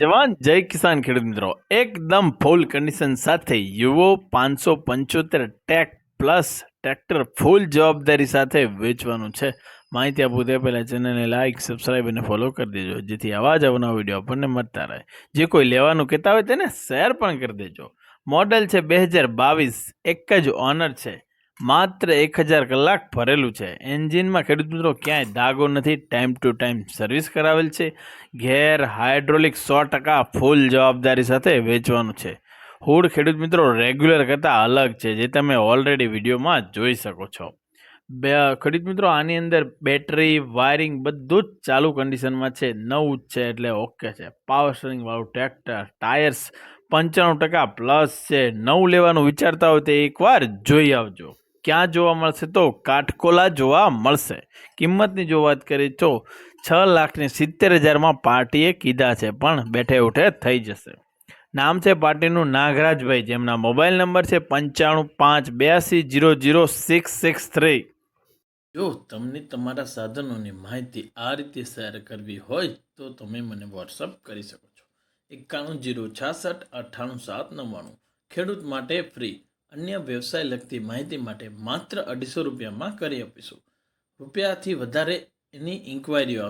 જવાન, જય કિસાન ખેડૂત મિત્રો. એકદમ ફૂલ કન્ડિશન સાથે યુવો પાંચસો પંચોતેર ટેક પ્લસ ટ્રેક્ટર ફૂલ જવાબદારી સાથે વેચવાનું છે. માહિતી આપું તે પહેલાં ચેનલને લાઇક સબસ્ક્રાઈબ અને ફોલો કરી દેજો. જેથી આવા જ અવનવા વીડિયો આપણને મળતા રહે. જે કોઈ લેવાનું કહેતા હોય તેને શેર પણ કરી દેજો. મોડલ છે બે હજાર બાવીસ, એક જ ઓનર છે. માત્ર એક હજાર કલાક ભરેલું છે. એન્જિનમાં ખેડૂત મિત્રો ક્યાંય દાગો નથી, ટાઈમ ટુ ટાઈમ સર્વિસ કરાવેલ છે. ઘેર હાઇડ્રોલિક સો ટકા ફૂલ જવાબદારી સાથે વેચવાનું છે. હુડ ખેડૂત મિત્રો રેગ્યુલર કરતાં અલગ છે, જે તમે ઓલરેડી વિડીયોમાં જોઈ શકો છો. બે ખેડૂત મિત્રો આની અંદર બેટરી, વાયરિંગ બધું જ ચાલુ કન્ડિશનમાં છે. નવું જ છે એટલે ઓકે છે. પાવર સ્ટરિંગ વાળું ટ્રેક્ટર, ટાયર્સ પંચાણું ટકા પ્લસ છે. નવું લેવાનું વિચારતા હોય તે એકવાર જોઈ આવજો. ક્યાં જોવા મળશે તો કાટકોલા જોવા મળશે. કિંમતની જો વાત કરીએ તો છ લાખની સિત્તેર હજારમાં પાર્ટીએ કીધા છે, પણ બેઠે ઉઠે થઈ જશે. નામ છે પાર્ટીનું નાગરાજભાઈ, જેમના મોબાઈલ નંબર છે પંચાણું પાંચ બ્યાસી zero zero six six three. જો તમને તમારા સાધનોની માહિતી આ રીતે શેર કરવી હોય તો તમે મને વોટ્સઅપ કરી શકો છો. એકાણું જીરો છાસઠ અઠ્ઠાણું સાત નવ્વાણું. ખેડૂત માટે ફ્રી. અન્ય વ્યવસાય લગતી માહિતી માટે માત્ર અઢીસો રૂપિયામાં કરી આપીશું. રૂપિયાથી વધારે એની ઇન્ક્વાયરીઓ